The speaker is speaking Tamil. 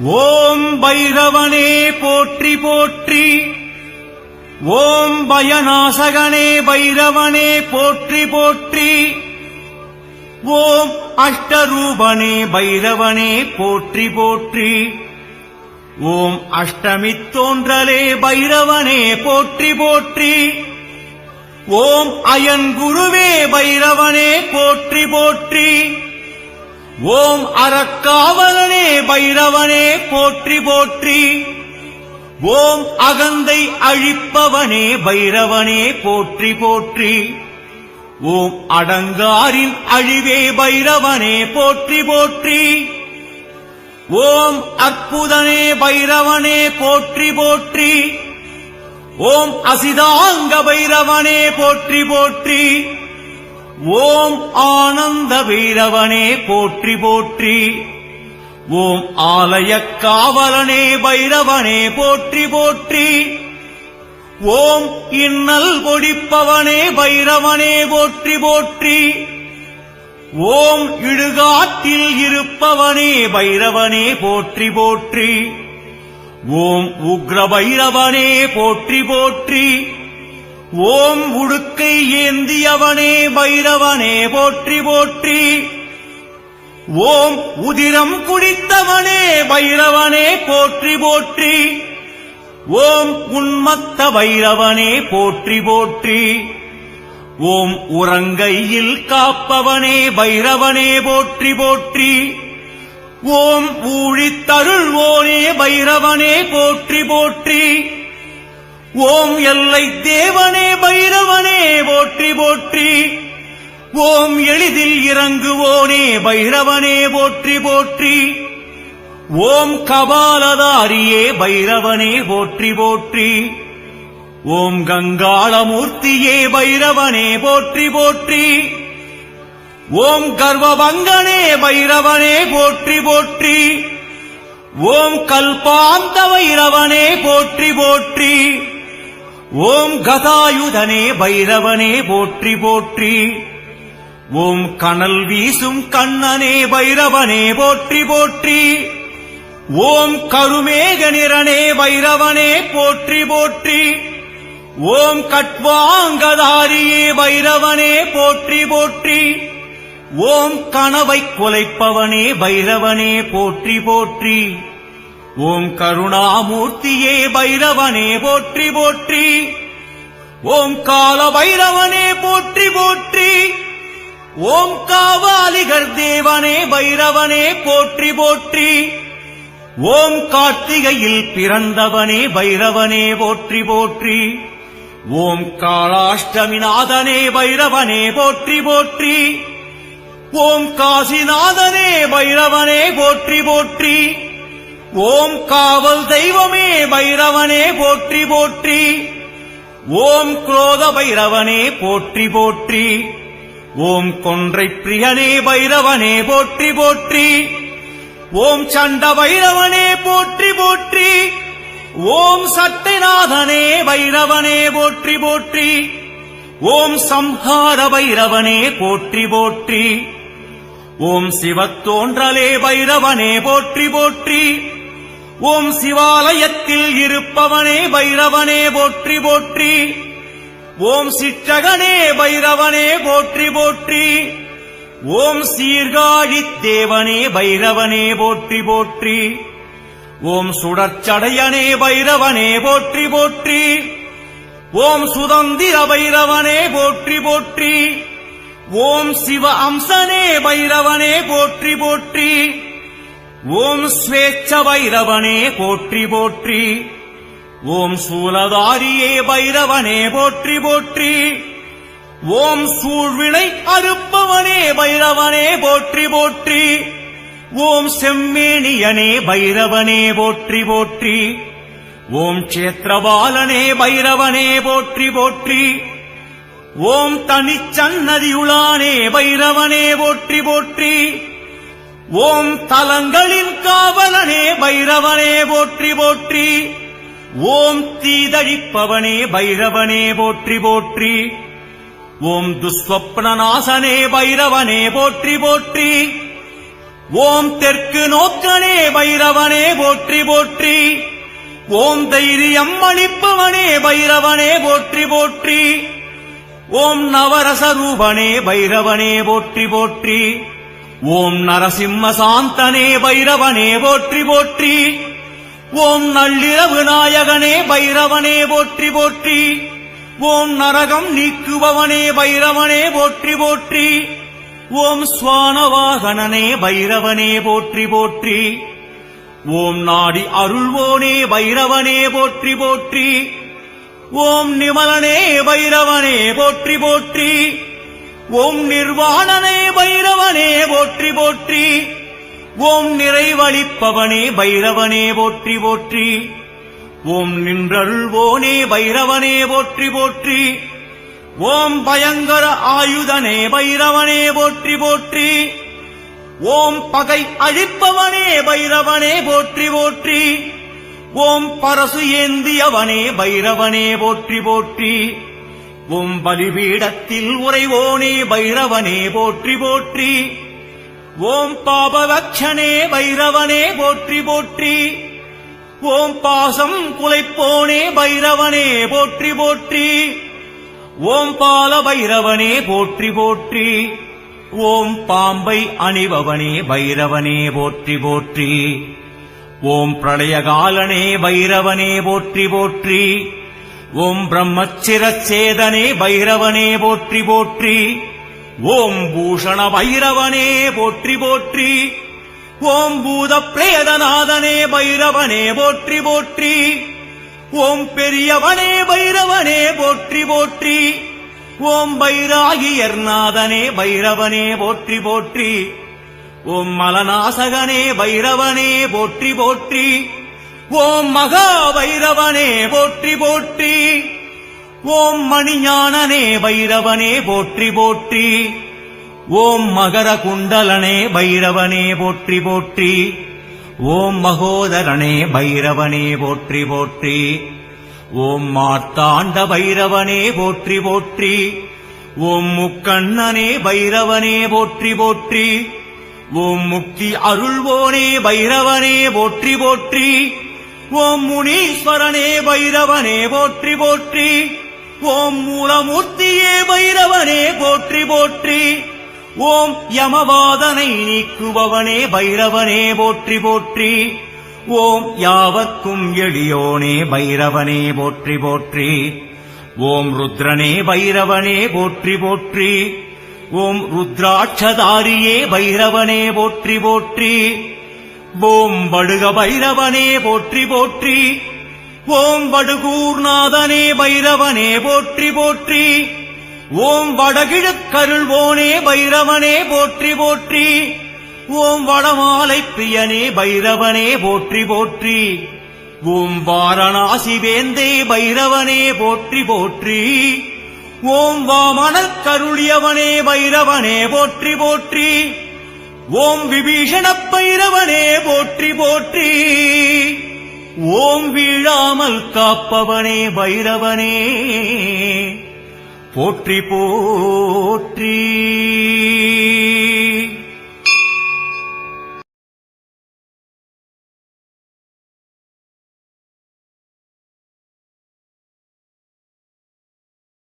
ஓம் பைரவனே போற்றி போற்றி. ஓம் பயநாசகனே பைரவனே போற்றி போற்றி. ஓம் அஷ்டரூபனே பைரவனே போற்றி போற்றி. ஓம் அஷ்டமித் தோன்றலே பைரவனே போற்றி போற்றி. ஓம் அயன் குருவே பைரவனே போற்றி போற்றி. ஓம் அறக்காவலனே பைரவனே போற்றி போற்றி. ஓம் அகந்தை அழிப்பவனே பைரவனே போற்றி போற்றி. ஓம் அடங்காரின் அழிவே பைரவனே போற்றி போற்றி. ஓம் அற்புதனே பைரவனே போற்றி போற்றி. ஓம் அசிதாங்க பைரவனே போற்றி போற்றி. ஓம் ஆனந்த வீரவனே போற்றி போற்றி. ஓம் ஆலய காவலனே பைரவனே போற்றி போற்றி. ஓம் இன்னல் ஒடிப்பவனே பைரவனே போற்றி போற்றி. ஓம் இடுகாட்டில் இருப்பவனே பைரவனே போற்றி போற்றி. ஓம் உக்ர பைரவனே போற்றி போற்றி. ஓம் உடுக்கை ஏந்தியவனே பைரவனே போற்றி போற்றி. ஓம் உதிரம் குடித்தவனே பைரவனே போற்றி போற்றி. ஓம் உண்மத்த பைரவனே போற்றி போற்றி. ஓம் உறங்கையில் காப்பவனே பைரவனே போற்றி போற்றி. ஓம் ஊழித்தருள்வோனே பைரவனே போற்றி போற்றி. ஓம் எல்லை தேவனே பைரவனே போற்றி போற்றி. ஓம் எளிதில் இறங்குவோனே பைரவனே போற்றி போற்றி. ஓம் கபாலதாரியே பைரவனே போற்றி போற்றி. ஓம் கங்காளமூர்த்தியே பைரவனே போற்றி போற்றி. ஓம் கர்வபங்கனே பைரவனே போற்றி போற்றி. ஓம் கல்பாந்த வைரவனே போற்றி போற்றி. ஓம் கதாயுதனே பைரவனே போற்றி போற்றி. ஓம் கனல் வீசும் கண்ணனே பைரவனே போற்றி போற்றி. ஓம் கருமேக நிறனே பைரவனே போற்றி போற்றி. ஓம் கட்வாங்கதாரியே பைரவனே போற்றி போற்றி. ஓம் கனவை கொலைப்பவனே பைரவனே போற்றி போற்றி. ஓம் கருணாமூர்த்தியே பைரவனே போற்றி போற்றி. ஓம் கால பைரவனே போற்றி போற்றி. ஓம் காவாலிகர் தேவனே பைரவனே போற்றி போற்றி. ஓம் கார்த்திகையில் பிறந்தவனே பைரவனே போற்றி போற்றி. ஓம் காளாஷ்டமிநாதனே பைரவனே போற்றி போற்றி. ஓம் காசிநாதனே பைரவனே போற்றி போற்றி. ஓம் காவல் தெய்வமே பைரவனே போற்றி போற்றி. ஓம் குரோத பைரவனே போற்றி போற்றி. ஓம் கொன்றை பிரியனே பைரவனே போற்றி போற்றி. ஓம் சண்ட பைரவனே போற்றி போற்றி. ஓம் சத்தியநாதனே பைரவனே போற்றி போற்றி. ஓம் சம்ஹார பைரவனே போற்றி போற்றி. ஓம் சிவத்தோன்றலே பைரவனே போற்றி போற்றி. ஓம் சிவாலயத்தில் இருப்பவனே பைரவனே போற்றி போற்றி. ஓம் சிற்றகனே பைரவனே போற்றி போற்றி. ஓம் சீர்காழி தேவனே பைரவனே போற்றி போற்றி. ஓம் சுடற்சடையனே பைரவனே போற்றி போற்றி. ஓம் சுதந்திர பைரவனே போற்றி போற்றி. ஓம் சிவ அம்சனே பைரவனே போற்றி போற்றி. ஓம் ஸ்வேச்ச வைரவனே போற்றி போற்றி. ஓம் சூலதாரியே வைரவனே போற்றி போற்றி. ஓம் சூழ்வினை அறுப்பவனே வைரவனே போற்றி போற்றி. ஓம் செம்மேனியனே பைரவனே போற்றி போற்றி. ஓம் சேத்திரபாலனே பைரவனே போற்றி போற்றி. ஓம் தனிச்சன்னதியுளானே பைரவனே போற்றி போற்றி. ஓம் தலங்களின் காவலனே பைரவனே போற்றி போற்றி. ஓம் தீதழிப்பவனே பைரவனே போற்றி போற்றி. ஓம் துஸ்வப்னநாசனே பைரவனே போற்றி போற்றி. ஓம் தெற்கு நோக்கனே பைரவனே போற்றி போற்றி. ஓம் தைரியம் அளிப்பவனே பைரவனே போற்றி போற்றி. ஓம் நவரசரூபனே பைரவனே போற்றி போற்றி. ஓம் நரசிம்ம சாந்தனே பைரவனே போற்றி போற்றி. ஓம் நள்ளிரவு நாயகனே பைரவனே போற்றி போற்றி. ஓம் நரகம் நீக்குபவனே பைரவனே போற்றி போற்றி. ஓம் சுவானவாகனனே பைரவனே போற்றி போற்றி. ஓம் நாடி அருள்வோனே பைரவனே போற்றி போற்றி. ஓம் நிமலனே பைரவனே போற்றி போற்றி. ஓம் நிர்வாணனே பைரவனே போற்றி போற்றி. ஓம் நிறைவழிப்பவனே பைரவனே போற்றி போற்றி. ஓம் நின்றருள்வோனே பைரவனே போற்றி போற்றி. ஓம் பயங்கர ஆயுதனே பைரவனே போற்றி போற்றி. ஓம் பகை அழிப்பவனே பைரவனே போற்றி போற்றி. ஓம் பரசு ஏந்தியவனே பைரவனே போற்றி போற்றி. உம் பலிபீடத்தில் உறைவோனே பைரவனே போற்றி போற்றி. ஓம் பாபவக்ஷனே பைரவனே போற்றி போற்றி. ஓம் பாசம் குலைப்போனே பைரவனே போற்றி போற்றி. ஓம் பால பைரவனே போற்றி போற்றி. ஓம் பாம்பை அணிபவனே பைரவனே போற்றி போற்றி. ஓம் பிரளயகாலனே பைரவனே போற்றி போற்றி. ஓம் பிரம்மச்சிரச்சேதனே பைரவனே போற்றி போற்றி. ஓம் பூஷண பைரவனே போற்றி போற்றி. ஓம் பூத பிரேதநாதனே பைரவனே போற்றி போற்றி. ஓம் பெரியவனே பைரவனே போற்றி போற்றி. ஓம் பைராகியர் நாதனே பைரவனே போற்றி போற்றி. ஓம் மலநாசகனே பைரவனே போற்றி போற்றி. ஓம் மகா வைரவனே போற்றி போற்றி. ஓம் மணிஞானனே வைரவனே போற்றி போற்றி. ஓம் மகர குண்டலனே பைரவனே போற்றி போற்றி. ஓம் மகோதரனே பைரவனே போற்றி போற்றி. ஓம் மார்த்தாண்ட பைரவனே போற்றி போற்றி. ஓம் முக்கண்ணனே பைரவனே போற்றி போற்றி. ஓம் முக்தி அருள்வோனே பைரவனே போற்றி போற்றி. ஓம் முனீஸ்வரனே பைரவனே போற்றி போற்றி. ஓம் மூலமூர்த்தியே பைரவனே போற்றி போற்றி. ஓம் யமவாதனை நீக்குபவனே பைரவனே போற்றி போற்றி. ஓம் யாவர்க்கும் எளியோனே பைரவனே போற்றி போற்றி. ஓம் ருத்ரனே பைரவனே போற்றி போற்றி. ஓம் ருத்ராட்சதாரியே பைரவனே போற்றி போற்றி. ஓம் வடுக பைரவனே போற்றி போற்றி. ஓம் வடுகூர்நாதனே பைரவனே போற்றி போற்றி. ஓம் வடகிழக்கருள்வோனே பைரவனே போற்றி போற்றி. ஓம் வடமாலை பிரியனே பைரவனே போற்றி போற்றி. ஓம் வாரணாசி வேந்தே பைரவனே போற்றி போற்றி. ஓம் வாமனக் கருளியவனே பைரவனே போற்றி போற்றி. ஓம் விபீஷண பைரவனே போற்றி போற்றி. ஓம் வீழாமல் காப்பவனே பைரவனே. போற்றி போற்றி.